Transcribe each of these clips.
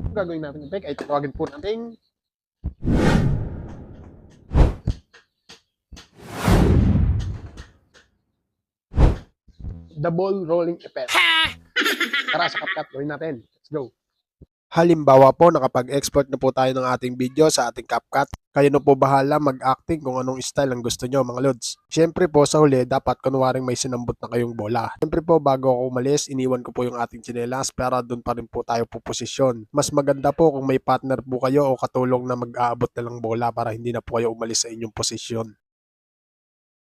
Ang gagawin natin yung ay tatawagin po natin the ball rolling effect. Tara sa CapCut, gawin natin. Let's go. Halimbawa po, nakapag-export na po tayo ng ating video sa ating CapCut. Kayo na po bahala mag-acting kung anong style ang gusto nyo mga lods. Siyempre po sa huli, dapat kunwaring may sinambot na kayong bola. Siyempre po bago ako umalis, iniwan ko po yung ating tsinelas para doon pa rin po tayo puposisyon. Mas maganda po kung may partner po kayo o katulong na mag-aabot na lang bola para hindi na po kayo umalis sa inyong posisyon.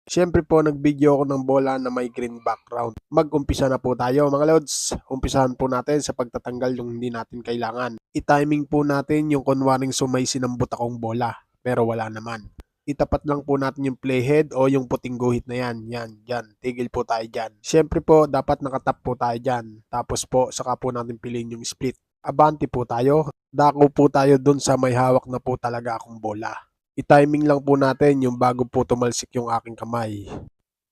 Siyempre po, nag-video ako ng bola na may green background. Mag-umpisa na po tayo mga lods. Umpisahan po natin sa pagtatanggal yung hindi natin kailangan. I-timing po natin yung kunwaring sumay sinambot akong bola. Pero wala naman. Itapat lang po natin yung playhead o yung puting guhit na yan. Yan, yan. Tigil po tayo dyan. Siyempre po, dapat nakatap po tayo dyan. Tapos po, saka po natin piliin yung split. Abante po tayo. Dako po tayo dun sa may hawak na po talaga akong bola i-timing lang po natin yung bago po tumalsik yung aking kamay.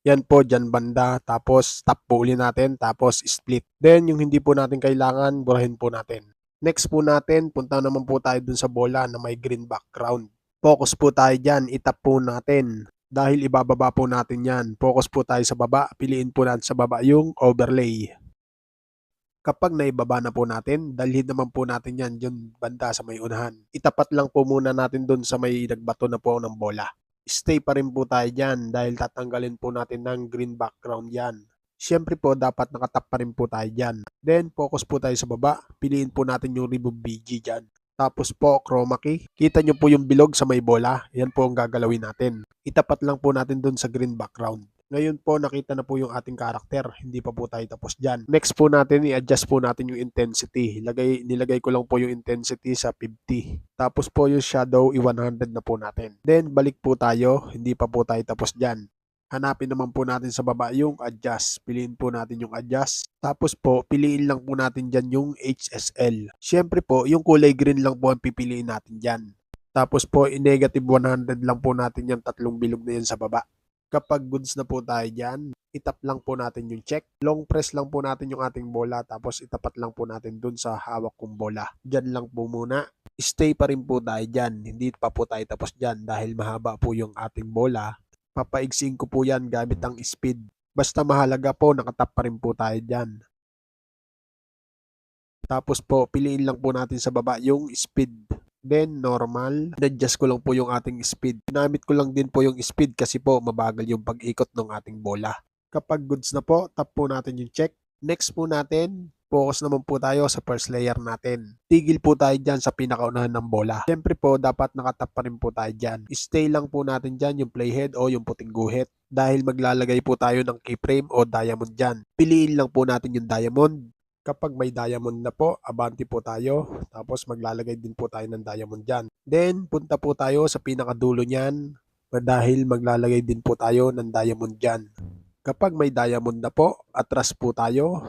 Yan po, dyan banda. Tapos, tap po uli natin. Tapos, split. Then, yung hindi po natin kailangan, burahin po natin. Next po natin, punta naman po tayo dun sa bola na may green background. Focus po tayo dyan. Itap po natin. Dahil ibababa po natin yan. Focus po tayo sa baba. Piliin po natin sa baba yung overlay. Kapag naibaba na po natin, dalhin naman po natin yan dyan banda sa may unahan. Itapat lang po muna natin dun sa may nagbato na po ng bola. Stay pa rin po tayo dyan dahil tatanggalin po natin ng green background yan. Siyempre po, dapat nakatap pa rin po tayo dyan. Then, focus po tayo sa baba. Piliin po natin yung remove BG dyan. Tapos po, chroma key. Kita nyo po yung bilog sa may bola. Yan po ang gagalawin natin. Itapat lang po natin dun sa green background. Ngayon po, nakita na po yung ating karakter. Hindi pa po tayo tapos dyan. Next po natin, i-adjust po natin yung intensity. Lagay, nilagay ko lang po yung intensity sa 50. Tapos po yung shadow, i-100 na po natin. Then, balik po tayo. Hindi pa po tayo tapos dyan. Hanapin naman po natin sa baba yung adjust. Piliin po natin yung adjust. Tapos po, piliin lang po natin dyan yung HSL. Siyempre po, yung kulay green lang po ang pipiliin natin dyan. Tapos po, i-negative 100 lang po natin yung tatlong bilog na yan sa baba. Kapag goods na po tayo dyan, itap lang po natin yung check. Long press lang po natin yung ating bola tapos itapat lang po natin dun sa hawak kong bola. Dyan lang po muna. Stay pa rin po tayo dyan. Hindi pa po tayo tapos dyan dahil mahaba po yung ating bola. Papaigsin ko po yan gamit ang speed. Basta mahalaga po, nakatap pa rin po tayo dyan. Tapos po, piliin lang po natin sa baba yung speed. Then, normal. Adjust ko lang po yung ating speed. Ginamit ko lang din po yung speed kasi po mabagal yung pag-ikot ng ating bola. Kapag goods na po, tap po natin yung check. Next po natin, focus naman po tayo sa first layer natin. Tigil po tayo dyan sa pinakaunahan ng bola. Siyempre po, dapat nakatap pa rin po tayo dyan. Stay lang po natin dyan yung playhead o yung puting guhit dahil maglalagay po tayo ng keyframe o diamond dyan. Piliin lang po natin yung diamond. Kapag may diamond na po, abante po tayo. Tapos maglalagay din po tayo ng diamond dyan. Then, punta po tayo sa pinakadulo niyan dahil maglalagay din po tayo ng diamond dyan. Kapag may diamond na po, atras po tayo.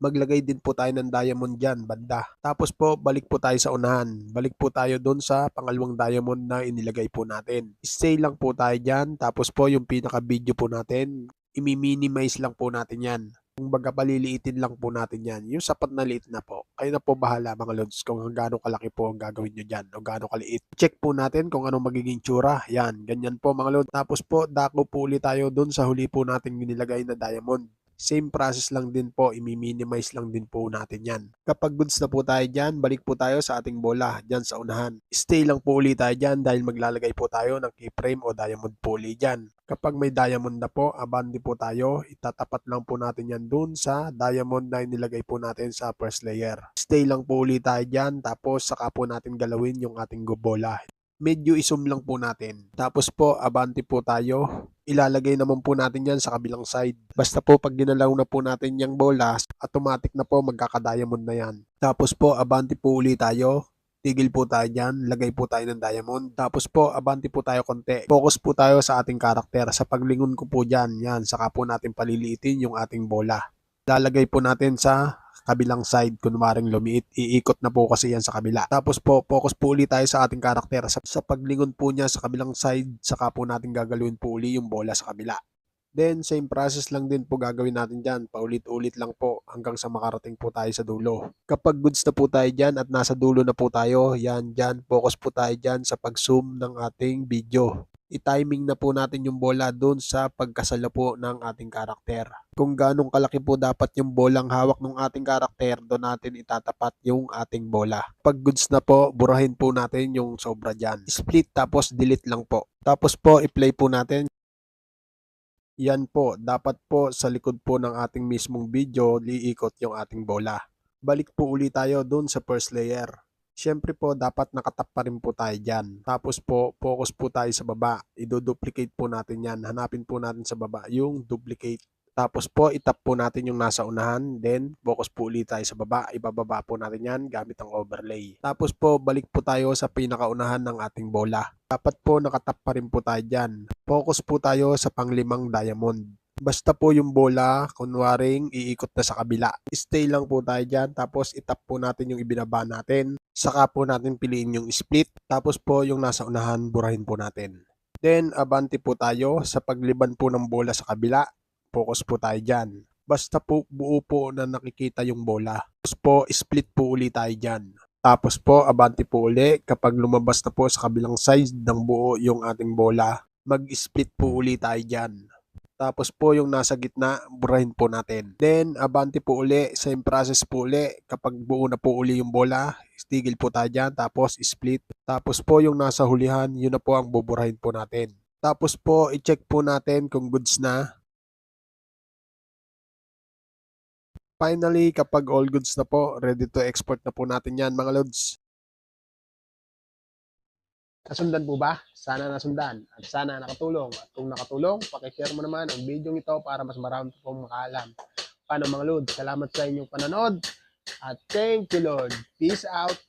Maglagay din po tayo ng diamond dyan, banda. Tapos po, balik po tayo sa unahan. Balik po tayo doon sa pangalawang diamond na inilagay po natin. Stay lang po tayo dyan. Tapos po, yung pinaka-video po natin, imi-minimize lang po natin yan. Kung baga paliliitin lang po natin yan. Yung sapat na liit na po. Kayo na po bahala mga lods kung gaano kalaki po ang gagawin nyo dyan o gaano kaliit. Check po natin kung anong magiging tsura. Yan, ganyan po mga lods. Tapos po, dako po ulit tayo dun sa huli po natin nilagay na diamond. Same process lang din po, i-minimize lang din po natin yan. Kapag goods na po tayo dyan, balik po tayo sa ating bola dyan sa unahan. Stay lang po ulit tayo dyan dahil maglalagay po tayo ng keyframe o diamond pulley dyan. Kapag may diamond na po, abandi po tayo, itatapat lang po natin yan dun sa diamond na inilagay po natin sa first layer. Stay lang po ulit tayo dyan, tapos saka po natin galawin yung ating bola medyo isum lang po natin. Tapos po, abante po tayo. Ilalagay naman po natin yan sa kabilang side. Basta po pag ginalaw na po natin yung bola, automatic na po magkaka-diamond na yan. Tapos po, abante po uli tayo. Tigil po tayo dyan, lagay po tayo ng diamond. Tapos po, abante po tayo konti. Focus po tayo sa ating karakter. Sa paglingon ko po dyan, yan, saka po natin paliliitin yung ating bola. Lalagay po natin sa kabilang side, kunwaring lumiit, iikot na po kasi yan sa kabila. Tapos po, focus po ulit tayo sa ating karakter. Sa, sa paglingon po niya sa kabilang side, saka po natin gagalawin po uli yung bola sa kabila. Then, same process lang din po gagawin natin dyan. Paulit-ulit lang po hanggang sa makarating po tayo sa dulo. Kapag goods na po tayo dyan at nasa dulo na po tayo, yan dyan, focus po tayo dyan sa pag-zoom ng ating video. I-timing na po natin yung bola doon sa pagkasala po ng ating karakter. Kung ganong kalaki po dapat yung bolang hawak ng ating karakter, doon natin itatapat yung ating bola. Pag goods na po, burahin po natin yung sobra dyan. Split tapos delete lang po. Tapos po, i-play po natin yan po, dapat po sa likod po ng ating mismong video, liikot yung ating bola. Balik po uli tayo dun sa first layer. Siyempre po, dapat nakatap pa rin po tayo dyan. Tapos po, focus po tayo sa baba. Ido-duplicate po natin yan. Hanapin po natin sa baba yung duplicate. Tapos po, itap po natin yung nasa unahan. Then, focus po ulit tayo sa baba. Ibababa po natin yan gamit ang overlay. Tapos po, balik po tayo sa pinakaunahan ng ating bola. Dapat po nakatap pa rin po tayo dyan. Focus po tayo sa panglimang diamond. Basta po yung bola, kunwaring iikot na sa kabila. Stay lang po tayo dyan, tapos itap po natin yung ibinaba natin. Saka po natin piliin yung split, tapos po yung nasa unahan, burahin po natin. Then, abante po tayo sa pagliban po ng bola sa kabila. Focus po tayo dyan. Basta po buo po na nakikita yung bola. Tapos po, split po ulit tayo dyan. Tapos po, abante po uli kapag lumabas na po sa kabilang side ng buo yung ating bola. Mag-split po uli tayo dyan. Tapos po yung nasa gitna, burahin po natin. Then, abante po uli, same process po uli. Kapag buo na po uli yung bola, stigil po tayo dyan, tapos split. Tapos po yung nasa hulihan, yun na po ang buburahin po natin. Tapos po, i-check po natin kung goods na. Finally, kapag all goods na po, ready to export na po natin yan mga lods. Nasundan po ba? Sana nasundan at sana nakatulong. At kung nakatulong, pakishare mo naman ang video ito para mas marami po pong makaalam. Paano mga lods? Salamat sa inyong panonood at thank you Lord. Peace out.